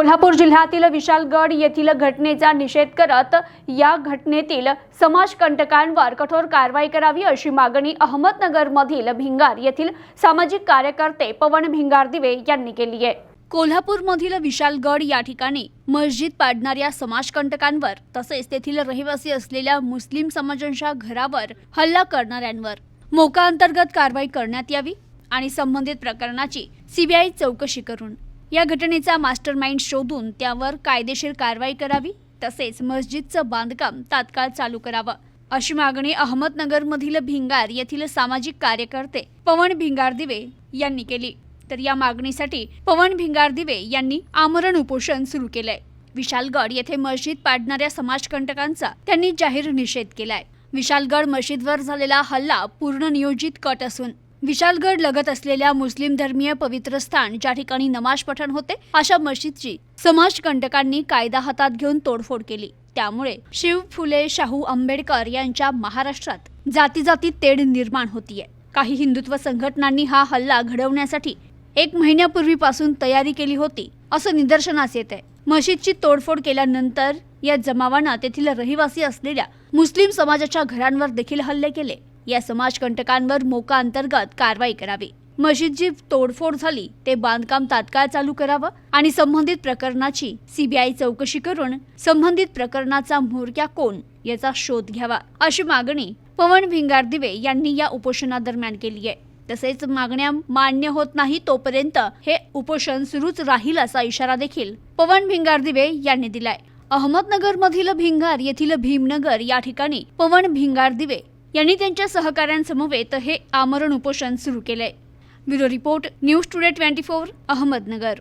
कोल्हापूर जिल्ह्यातील विशालगड येथील घटनेचा निषेध करत या घटनेतील समाजकंटकांवर कठोर कारवाई करावी अशी मागणी अहमदनगरमधील भिंगार येथील सामाजिक कार्यकर्ते पवन भिंगार दिवे यांनी केली आहे. कोल्हापूरमधील विशालगड या ठिकाणी मस्जिद पाडणाऱ्या समाजकंटकांवर तसेच तेथील रहिवासी असलेल्या मुस्लिम समाजांच्या घरावर हल्ला करणाऱ्यांवर मोका अंतर्गत कारवाई करण्यात यावी आणि संबंधित प्रकरणाची सीबीआय चौकशी करून या घटनेचा मास्टर माइंड शोधून त्यावर कायदेशीर कारवाई करावी तसेच मस्जिदचं बांधकाम तात्काळ चालू करावं. अशी मागणी अहमदनगरमधील भिंगार येथील सामाजिक कार्यकर्ते पवन भिंगार दिवे यांनी केली. तर या मागणीसाठी पवन भिंगार दिवे यांनी आमरण उपोषण सुरू केलंय. विशालगड येथे मस्जिद पाडणाऱ्या समाजकंटकांचा त्यांनी जाहीर निषेध केलाय. विशालगड मशीदवर झालेला हल्ला पूर्ण नियोजित कट असून विशालगड लगत असलेल्या मुस्लिम धर्मीय पवित्र स्थान ज्या ठिकाणी नमाज पठण होते अशा मशीदची समाजकंटकांनी कायदा हातात घेऊन तोडफोड केली. त्यामुळे शिव फुले शाहू आंबेडकर यांच्या महाराष्ट्रात जाती जाती तेढ निर्माण होतीये. काही हिंदुत्व संघटनांनी हा हल्ला घडवण्यासाठी एक महिन्यापूर्वीपासून तयारी केली होती असं निदर्शनास येत आहे मशीदची तोडफोड केल्यानंतर या जमावानं तेथील रहिवासी असलेल्या मुस्लिम समाजाच्या घरांवर देखील हल्ले केले. या समाजकंटकांवर मोका अंतर्गत कारवाई करावी. मशीदची तोडफोड झाली ते बांधकाम तात्काळ चालू करावं आणि संबंधित प्रकरणाची सीबीआय चौकशी करून संबंधित प्रकरणाचा म्होरक्या कोण याचा शोध घ्यावा अशी मागणी पवन भिंगार दिवे यांनी या उपोषणादरम्यान केली आहे. तसेच मागण्या मान्य होत नाही तोपर्यंत हे उपोषण सुरूच राहील असा इशारा देखील पवन भिंगार दिवे यांनी दिलाय. अहमदनगरमधील भिंगार येथील भीमनगर या ठिकाणी पवन भिंगार दिवे यांनी त्यांच्या सहकाऱ्यांसमवेत हे आमरण उपोषण सुरू केलंय. Bureau report news today twenty four Ahmednagar.